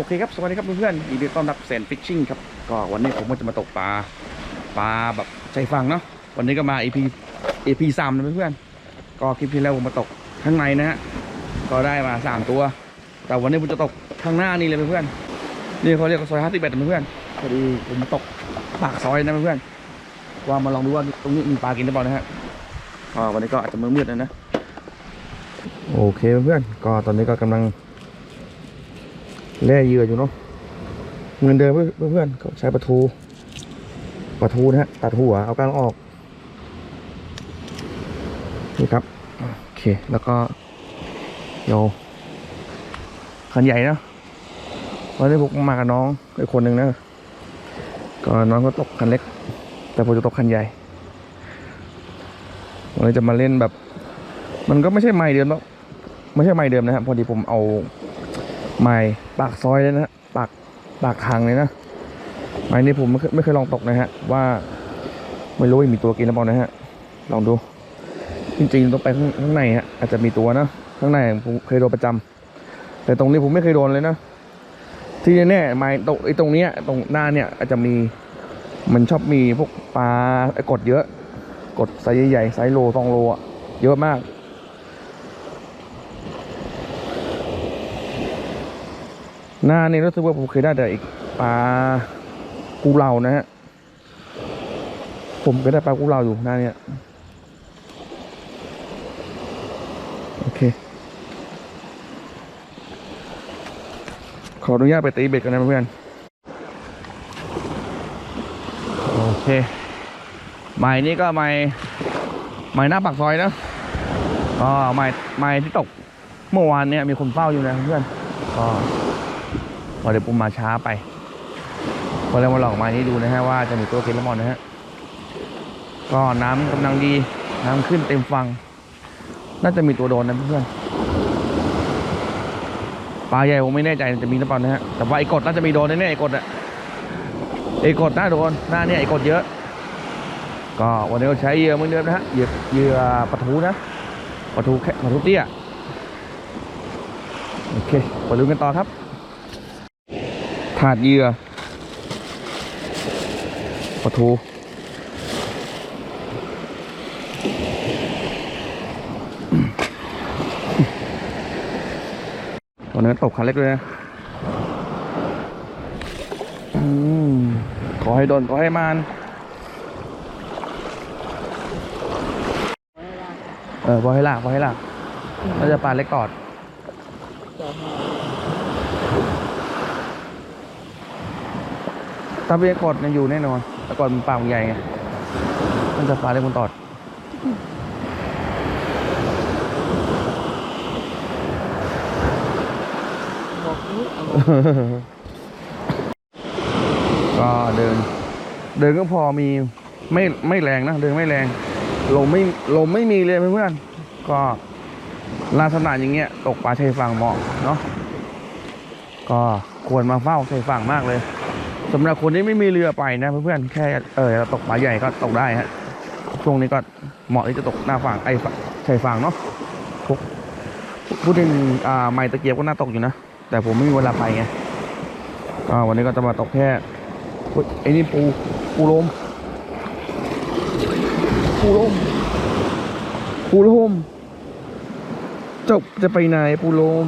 อเคครับสวัสดีครับเพื่อนๆยินดีต้อนรับแซนฟิชชิ่งครับก็วันนี้ผมก็จะมาตกปลาปลาแบบใจฟังเนาะวันนี้ก็มา EP EP สามนะเพื่อนๆก็คลิปที่แล้วผมมาตกข้างในนะฮะก็ได้มาสามตัว แต่วันนี้ผมจะตกข้างหน้านี่เลยเพื่อนๆนี่เขาเรียกว่าซอยห้าสิบเอ็ดเพื่อนๆพอดีผมมาตกปากซอยนะเพื่อนๆว่ามาลองดูว่าตรงนี้มีปลากินหรือเปล่านะฮะก็วันนี้ก็อาจจะมืดๆนะนะโอเคเพื่อนๆก็ตอนนี้ก็กำลัง แล่เยื่ออยู่เนาะเงินเดิมเพื่อนเพื่อนๆเขาใช้ปลาทูปลาทูนะฮะตัดหัวเอากลางออกนี่ครับโอเคแล้วก็โยคันใหญ่นะวันนี้ผมมากับน้องอีกคนหนึ่งนะก็น้องก็ตกคันเล็ก แต่ผมจะตกคันใหญ่วันนี้จะมาเล่นแบบ มันก็ไม่ใช่ไม้เดิมแล้วไม่ใช่ไม้เดิมนะครับพอดีผมเอา ไม้ปากซอยเลยนะปากปากทางเลยนะไม้นี้ผมไม่เคยไม่เคยลองตกนะฮะ ว่าไม่รู้ว่ามีตัวกินหรือเปล่านะฮะ ลองดู จริงๆต้องไปข้างางในฮะอาจจะมีตัวนะข้างในผมเคยโดนประจำแต่ตรงนี้ผมไม่เคยโดนเลยนะที่แน่ๆไม้ตรงไอ้ตรงเนี้ยตรงหน้าเนี่ยอาจจะมีมันชอบมีพวกปลาไอ้กดเยอะ กดไซส์ใหญ่ๆไซส์โลสองโลอะเยอะมาก หน้านี่รู้สึกว่าผมเคยได้แต่อีกปลากูเหล่านะฮะผมก็ได้ปลากูเหล่าอยู่หน้าเนี้ยโอเค ขออนุญาตไปตีเบ็ดกันนะเพื่อนโอเคไม้นี้ก็ไม้ไม้หน้าปากซอยนะก็ไม้ไม้ที่ตกเมื่อวานเนี่ยมีคนเฝ้าอยู่นะเพื่อนก็พอ เดี๋ยวผมมาช้าไปพอเรามาลองม้นี้ดูนะฮะว่าจะมีตัวกินแล้วมอนนะฮะก็น้ำกำลังดีน้ำขึ้นเต็มฟัง น่าจะมีตัวโดนนะเพื่อนปลาใหญ่ผมไม่แน่ใจจะมีหรือเปล่านะฮะแต่ว่าไอ้กดน่าจะมีโดนแน่ๆไอ้กดอะไอ้กดน่าโดนหน้าเนี่ยไอ้กดเยอะ ก็วันนี้เราใช้เหยื่อเหมือนเดิมนะฮะเหยื่อเหยื่อปลาทูนะปลาทูแค่ปลาทูเตี้ยโอเคไปดูกันต่อครับ ถาดเหยื่อปลาทูตอนนี้ตกคันเล็กเลยนะอืมขอให้โดนขอให้มานเออพอให้ลากพอให้ลากเราจะปลาเล็กตอด ถ้าเบี้ยกดเนี่ยอยู่แน่นอนแต่กอนมันปากมันใหญ่ไงมันจะปลาเล็กมันตอดก็เดิน เดินก็พอมีไม่ไม่แรงนะ เดินไม่แรงลมไม่ลมไม่มีเลยเพื่อนๆก็ลักษณะอย่างเงี้ย ตกปลาชายฝั่งเหมาะเนาะก็ควรมาเฝ้าชายฝั่งมากเลย สำหรับคนที่ไม่มีเรือไปนะเพื่อนๆแค่เออเราตกปลาใหญ่ก็ตกได้ฮะช่วงนี้ก็เหมาะที่จะตกหน้าฝั่งไอ้ฝั่งชายฝั่งเนาะพวกพูดถึงอ่าไม้ตะเกียบก็น่าตกอยู่นะ แต่ผมไม่มีเวลาไปไงวันนี้ก็จะมาตกแค่ไอ้นี่ปูปูลมปูลมปูลมจ้าจะไปไหนปูลม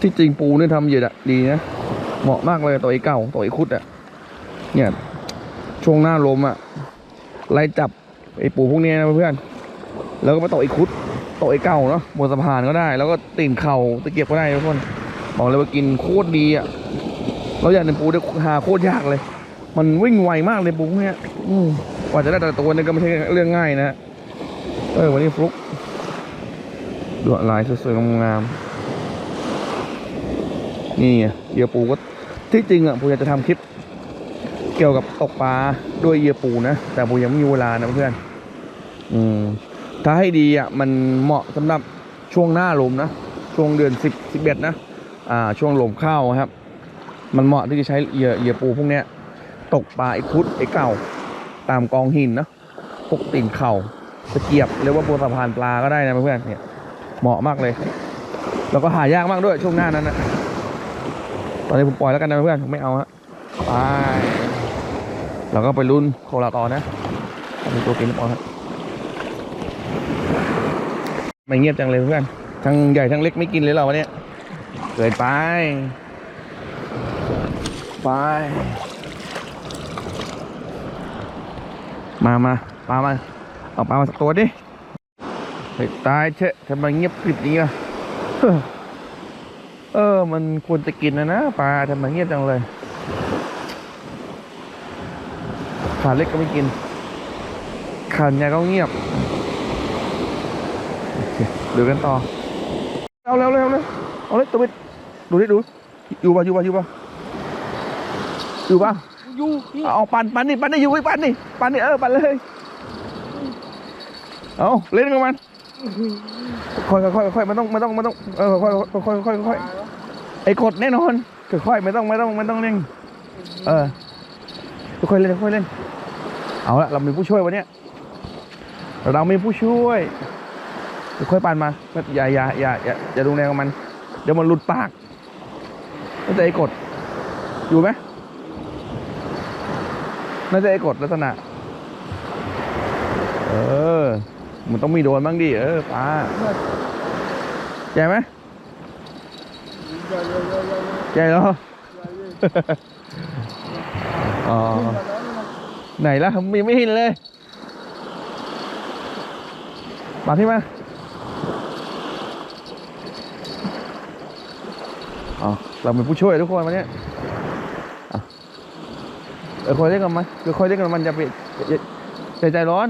ที่จริงปูเนี่ยทำเยอะดีนะ เหมาะมากเลยตัวไอ้เก่าตัวไอ้คุดอะเนี่ยช่วงหน้าลมอะไล่จับไอ้ปูพวกนี้นะเพื่อนแล้วก็มาตกไอ้คุดตกไอ้เก่าเนาะบนสะพานก็ได้ แล้วก็ตีนเข่าตะเกียบก็ได้ทุกคนบอกเลยว่ากินโคตรดีอะเราอยากเป็นปูได้หาโคตรยากเลย มันวิ่งไวมากเลยปูพวกเนี้ยกว่าจะได้แต่ตัวนี่ก็ไม่ใช่เรื่องง่ายนะเออวันนี้ฟลุกดวลายสวยๆงามๆ นี่เหยื่อปูก็ที่จริงอะผมอยากจะทำคลิป เกี่ยวกับตกปลาด้วยเหยื่อปูนะแต่ผมยังไม่มีเวลานะเพื่อน อืม ถ้าให้ดีอะมันเหมาะสำหรับช่วงหน้าลมนะช่วงเดือนสิบสิบเอ็ดนะอ่า ช่วงลมเข้าครับ มันเหมาะที่จะใช้เหยื่อเหยื่อปูพวกเนี้ยตกปลาไอ้คุดไอ้เก่า ตามกองหินนะพวกติ่งเข่าตะเกียบเรียกว่าบนสะพานปลาก็ได้นะเพื่อนเนี่ยเหมาะมากเลย แล้วก็หายากมากด้วยช่วงหน้านั้นนะ ตอนนี้ผมปล่อยแล้วกันนะเพื่อนผมไม่เอาฮะไปเราก็ไปลุ้นโคลาต่อนะมีตัวกินหรือเปล่าฮะไม่เงียบจังเลยเพื่อนทั้งใหญ่ทั้งเล็กไม่กินเลยเหราวันนี้เกินไป ไป มามาปลามาเอาปลามาสักตัวดิเฮ้ยตายเชะทำไมเงียบกริบนี้ล่ะ เออ มันควรจะกินนะนะปลาทำไมเงียบจังเลยขาเล็กก็ไม่กินขาใหญ่ก็เงียบโอเคดูกันต่อเอาเร็วเร็วเร็วเอาเลยตัวไปดูดิดูอยู่ป่ะอยู่ป่ะอยู่ป่ะอยู่ป่ะอยู่พี่เอาปั่นปั่นนี่ปั่นนี่อยู่ไว้ปั่นนี่ปั่นนี่เออปั่นเลยเอาเล่นกับมันค่อยๆค่อยๆค่อยๆไม่ต้องไม่ต้องไม่ต้องเออค่อยๆค่อยๆค่อยๆค่อยๆไอ้กดแน่นอนค่อยๆไม่ต้องไม่ต้องไม่ต้องเร่งเออค่อยๆเล่นค่อยๆเล่น เอาละเรามีผู้ช่วยวันนี้เรามีผู้ช่วยค่อยๆปั่นมาอย่าอย่าอย่าอย่าอย่าดูแรงกับมัน เดี๋ยวมันหลุดปากก็จะไอ้กด อยู่ไหมน่าจะไอ้กดลักษณะ เออ มันต้องมีโดนบ้างดิเออป้าใช่ไหม เดี๋ยวเดี๋ยวเดี๋ยวเดี๋ยวใช่เหรออ๋อไหนล่ะมีไม่เห็นเลยมาที่มาอ๋อเราเป็นผู้ช่วยทุกคนวันนี้อะเออคอยเล่นกับมันเออคอยเล่นกับมันจะไปอย่าอย่าใจร้อน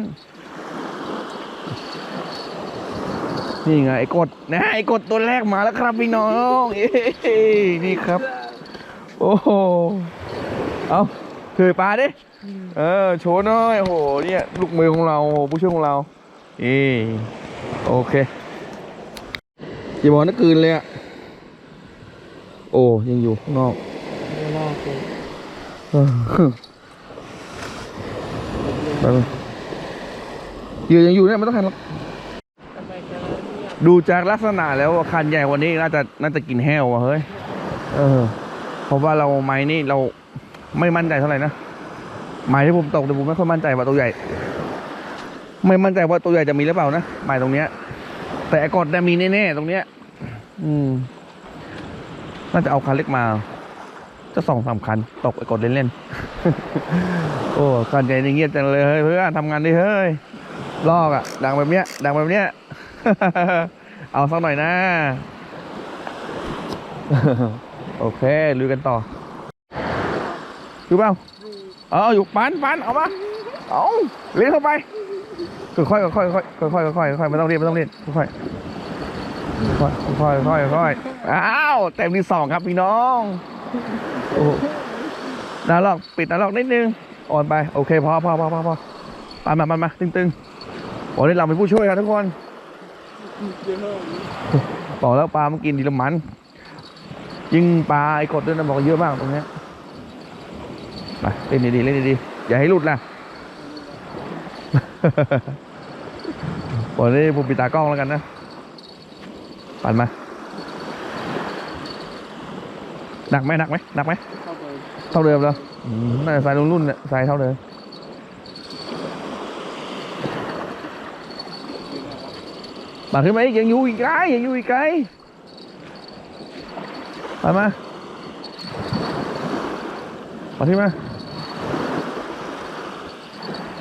นี่ไงไอ้กดนะไอ้กดตัวแรกมาแล้วครับพี่น้องนี่ครับ โอ้โหเอาถือปลาดิเออโชว์หน่อยโอ้โหเนี่ยลูกมือของเราผู้ช่วยของเราเอโอเคอย่าบอกนักกืนเลยอะโอ้ยังอยู่ข้างนอกไม่น่าเกลียดเออไปเลยเหยื่อยังอยู่เนี่ยไม่ต้องหันหรอก ทำไมแกแล้วเนี่ย ดูจากลักษณะแล้วว่าคันใหญ่กวันนี้น่าจะน่าจะกินแห้วว่ะเฮ้ย เออ เพราะว่าเราไม้นี่เราไม่มั่นใจเท่าไหร่นะไม้ที่ผมตกแต่ผมไม่ค่อยมั่นใจว่าตัวใหญ่ ไม่มั่นใจว่าตัวใหญ่จะมีหรือเปล่านะไม้ตรงเนี้ย แต่ไอ้กดเนี่ยมีแน่ๆตรงเนี้ย อืม น่าจะเอาคันเล็กมาจะสองสามคันตกไอ้กดเล่นๆ โอ้คันใหญ่นี่เงียบจังเลยเฮ้ยเพื่อนทำงานดิเฮ้ยลอกอะดังแบบเนี้ย ดังแบบเนี้ย เอาสักหน่อยนะ โอเคลุยกันต่ออยู่เปล่าเอออยู่ปันปันเอามาเอาเลี้ยงเข้าไปค่อยๆค่อยๆค่อยๆค่อยๆค่อยๆไม่ต้องรีบไม่ต้องรีบค่อยๆค่อยๆค่อยๆค่อยๆอ้าวเต็มที่สองครับพี่น้องโอ้นาลอกปิดนาลอกนิดนึงอ่อนไปโอเคพอพอพอพอพอปันมาปันมาตึงๆวันนี้เราเป็นผู้ช่วยครับทุกคนเดี๋ยว บอกแล้วปลามันกินดีละมันยิงปลาไอ้กดด้วยนะบอกเยอะมากตรงนี้ไปเล่นดีๆเล่นดีๆอย่าให้หลุดนะวันนี้ผมปิดตากล้องแล้วกันนะปั่นมาหนักไหมหนักไหมหนักไหมเข้าไปเท่าเดิมแล้วน่าจะใส่รุ่นรุ่นเนี่ยใส่เท่าเดิม ปั่นขึ้นมาอีกยังอยู่อีกไกลยังอยู่อีกไกลปั่นมาปั่นขึ้นมา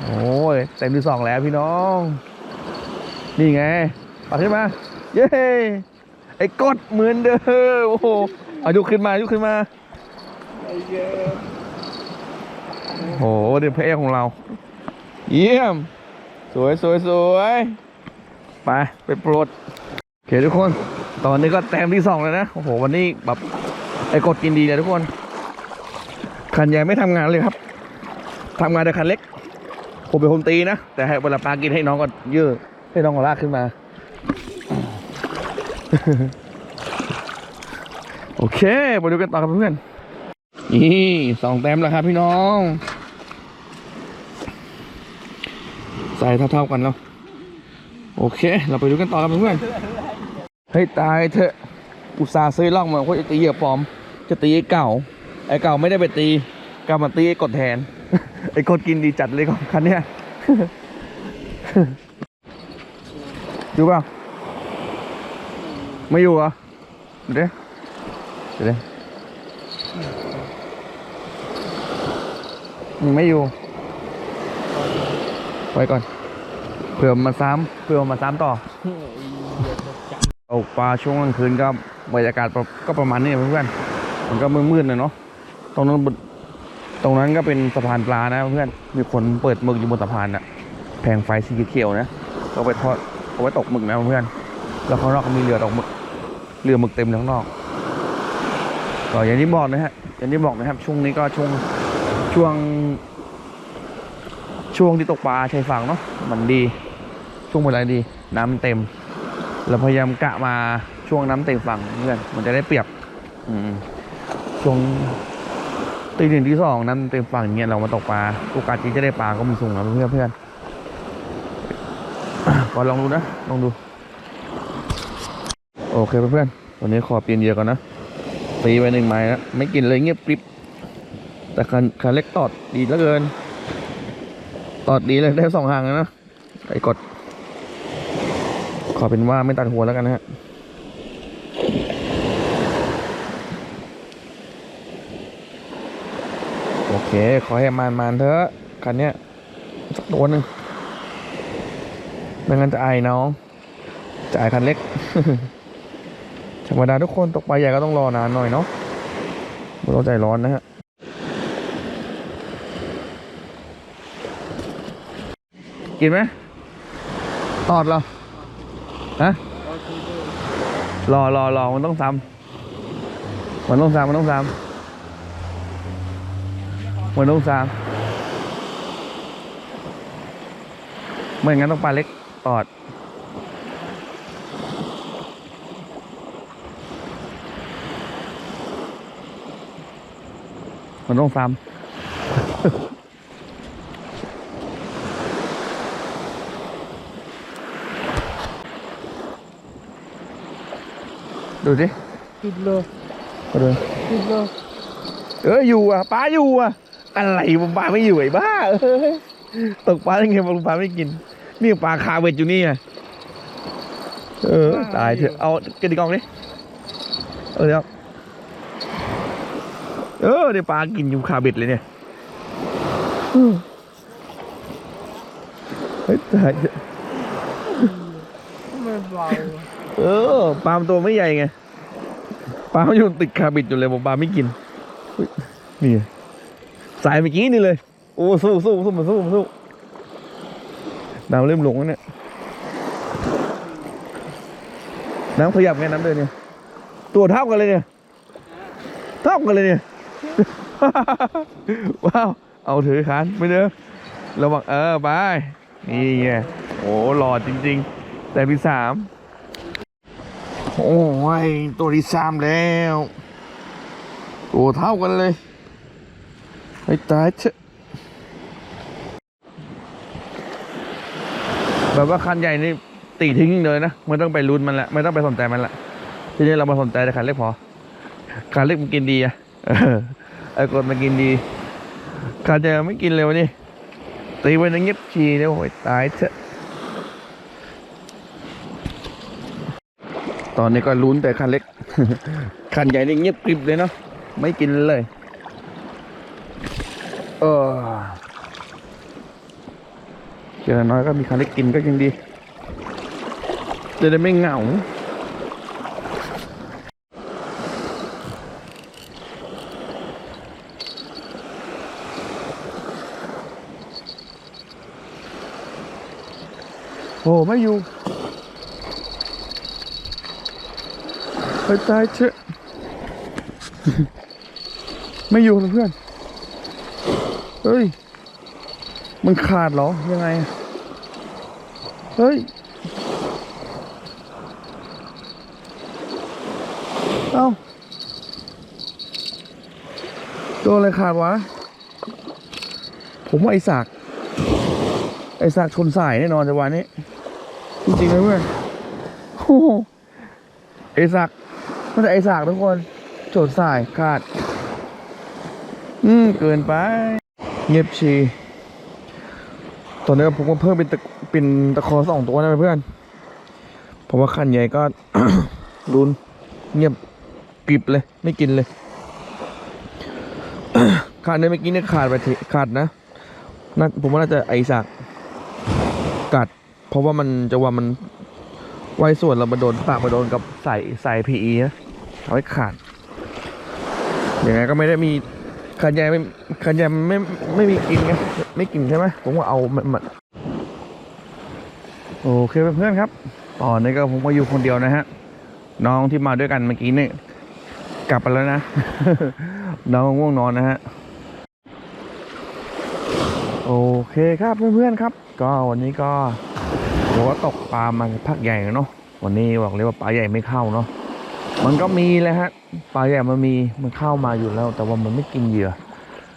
โอ้ยเต็มที่สองแล้วพี่น้อง นี่ไงปัดขึ้นมา เย้ไอ้กดเหมือนเดิมโอ้โหอายุขึ้นมายุขึ้นมาโอ้โหเดี๋ยวพระเอกของเรา เยี่ยม สวยสวยสวย ไปไปปรดโอเคทุกคน ตอนนี้ก็แต้มที่สองแล้วนะ โอ้โห วันนี้แบบไอ้กดกินดีเลยทุกคน คันใหญ่ไม่ทำงานเลยครับทำงานแต่คันเล็ก ผมเป็นคนตีนะ แต่ให้เวลาปลากินให้น้องก็ยืดให้น้องก็ลากขึ้นมา โอเคมาดูกันต่อครับเพื่อน นี่สองแต้มแล้วครับพี่น้อง ใส่เท่าๆกันแล้ว โอเค เราไปดูกันต่อครับเพื่อนเฮ้ยตายเถอะอุตส่าห์ซื้อล่องมาโคตรจะเหยียบปลอม จะตีไอ้เก่า ไอ้เก่าไม่ได้ไปตีกลับมาตีไอ้กดแทน ไอ้กดกินดีจัดเลยก็คันเนี้ยอยู่เปล่าไม่อยู่เหรอเดี๋ยวเดี๋ยวยังไม่อยู่ ไว้ก่อน เผื่อมาซ้ำเผื่อมาซ้ำต่อโอ้ยเดี๋ยวตกปลาช่วงกลางคืนก็บรรยากาศก็ประมาณนี้เพื่อนๆมันก็มืดๆนะเนาะตรงนั้นตรงนั้นก็เป็นสะพานปลานะเพื่อนมีคนเปิดหมึกอยู่บนสะพานอะแผงไฟสีเขียวนะเอาไปทอดเอาไว้ตกหมึกนะเพื่อนแล้วข้างนอกก็มีเรือตกหมึกเรือหมึกเต็มข้างนอกก็อย่างที่บอกนะฮะอย่างที่บอกนะครับช่วงนี้ก็ช่วงช่วง ช่วงที่ตกปลาชายฝั่งเนาะมันดี ช่วงเวลาดีน้ำมันเต็ม เราพยายามกะมาช่วงน้ำเต็มฝั่งเพื่อนมันจะได้เปรียบอืมช่วงตีหนึ่งที่สองน้ำเต็มฝั่งอย่างเงี้ยเรามาตกปลาโอกาสที่จะได้ปลาก็มีสูงนะเพื่อนเพื่อนอะก็ลองดูนะลองดู โอเคเพื่อนๆวันนี้ขอเปลี่ยนเหยื่อก่อนนะตีไปหนึ่งไม้แล้วไม่กินเลยเงียบกริบแต่คันคันเล็กตอดดีเหลือเกิน ตอดดีเลยได้สองหางแล้วนะไอ้กด ขอเป็นว่าไม่ตัดหัวแล้วกันนะฮะโอเค ขอให้มานมานๆเถอะคันเนี้ยสักตัวหนึ่งไม่งั้นจะอายน้องจะอายคันเล็กธรรมดาทุกคนตกปลาใหญ่ก็ต้องรอนานหน่อยเนาะไม่ต้องใจร้อนนะฮะกินไหมตอดเหรอ ฮะรอรอรอมันต้องซ้ำมันต้องซ้ำมันต้องซ้ำมันต้องซ้ำไม่งั้นต้องปลาเล็กตอดมันต้องซ้ำ ดูดิติดเลยก็ดูติดเลยเอออยู่อะปลาอยู่อะ อะไรผมปลาไม่อยู่ไอ้บ้าเออตกปลาได้ไงปลาไม่กิน นี่ปลาคาเวทอยู่นี่ไงเออตายเถอะเอากระดิกออกดิเออเดี๋ยวเออเดี๋ยวปลากินอยู่คาเบ็ดเลยเนี่ยอืมเฮ้ยตายเถอะไม่เบา เออปลามตัวไม่ใหญ่ไงปลามอยู่ติดคาบ็ดอยู่เลยบอกปลาไม่กินนี่ไงสายเมื่อกี้นี่เลย โอ้สู้สู้สู้มาสู้มาสู้น้ำเริ่มลงแล้วเนี่ยน้ำขยับไงน้ำเดินเนี่ยตัวเท่ากันเลยเนี่ย เท่ากันเลยเนี่ยว้าวเอาถือขานไปเด้อระวังเออไปนี่ไงโอ้หล่อจริง ๆ แต่ที่สาม โอ้ยตัวที่สามแล้วตัวเท่ากันเลยไอ้ตายเถอะแบบว่าคันใหญ่นี่ตีทิ้งเลยนะไม่ต้องไปลุ้นมันละไม่ต้องไปสนใจมันละทีนี้เรามาสนใจแต่คันเล็กพอคันเล็กมันกินดีอะไอ้กดมันกินดีคันใหญ่ไม่กินเลยวันนี้ตีไปในเงียบชีเลยโอ้ยตายเถอะ ตอนนี้ก็ลุ้นแต่คันเล็ก คันใหญ่นี่เงียบกริบเลยเนาะไม่กินเลยเออเจอน้อยก็มีคันเล็กกินก็ยังดีจะได้ไม่เหงาโอ้ไม่อยู่ ไปตายเชอะไม่อยู่เลยเพื่อน เฮ้ย มันขาดเหรอ ยังไง เฮ้ย เอ้าโดนอะไรขาดวะ ผมว่าไอ้สาก ไอ้สากชนสายแน่นอนจังหวะนี้ จริงๆนะเพื่อนโอ้โหไอ้สาก มันจะไอสากทุกคน โจดสายขาด อืม เกินไป เงียบชี ตอนนี้ผมก็เพิ่มเป็นตะเป็นตะคอสองตัวนะเพื่อน เพราะว่าคันใหญ่ก็รุนเงียบกริบเลย ไม่กินเลย ขาดเนี่ยเมื่อกี้เนี่ยขาดไปขาดนะน่าผมว่าน่าจะไอสักกัด เพราะว่ามันจะว่ามัน ไว้ส่วนเรามาโดนปากมาโดนกับใส่ใส่พีอีนะทำให้ขาดอย่างไงก็ไม่ได้มีคันใหญ่ไม่คันใหญ่มันไม่ไม่มีกินไงไม่กินใช่ไหมผมว่าเอามันมันโอเคเพื่อนๆครับตอนนี้ก็ผมมาอยู่คนเดียวนะฮะ น้องที่มาด้วยกันเมื่อกี้เนี่ยกลับไปแล้วนะ น้องง่วงนอนนะฮะโอเคครับเพื่อนๆครับ ก็วันนี้ก็ ผมว่าตกปลามาพักใหญ่เนาะวันนี้บอกเลยว่าปลาใหญ่ไม่เข้าเนาะมันก็มีแหละฮะปลาใหญ่มันมีมันเข้ามาอยู่แล้ว แต่ว่ามันไม่กินเหยื่อ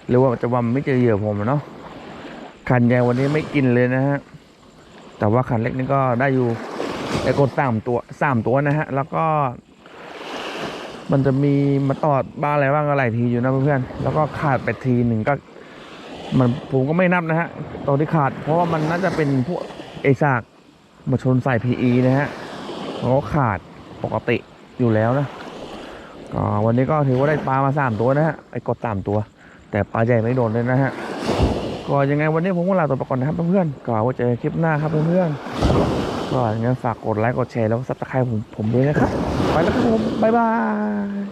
หรือว่าจะว่ามันไม่เจอเหยื่อผมอะเนาะขันใหญ่วันนี้ไม่กินเลยนะฮะแต่ว่าขันเล็กนี่ก็ได้อยู่ไอ้กดสามตัวสามตัวนะฮะ แล้วก็ มันจะมีมาตอดบ้าอะไรบ้างอะไรทีอยู่นะเพื่อนๆแล้วก็ขาดไปทีหนึ่งก็ มันผมก็ไม่นับนะฮะตอนที่ขาด เพราะว่ามันน่าจะเป็นพวกเอซาก มาชนใส่ PE นะฮะมันก็ขาดปกติอยู่แล้วนะก็วันนี้ก็ถือว่าได้ปลามาสามตัวนะฮะไอ้กดสามตัว แต่ปลาใหญ่ไม่โดนเลยนะฮะก็ยังไงวันนี้ผมก็ลาตัวไปก่อนนะครับเพื่อนๆก็ไว้เจอคลิปหน้าครับเพื่อนๆก็อย่างนั้ฝากกดไลค์กดแชร์แล้วก็ซับสไครต์ผมผมด้วยนะครับไปแล้วครับผมบ๊ายบาย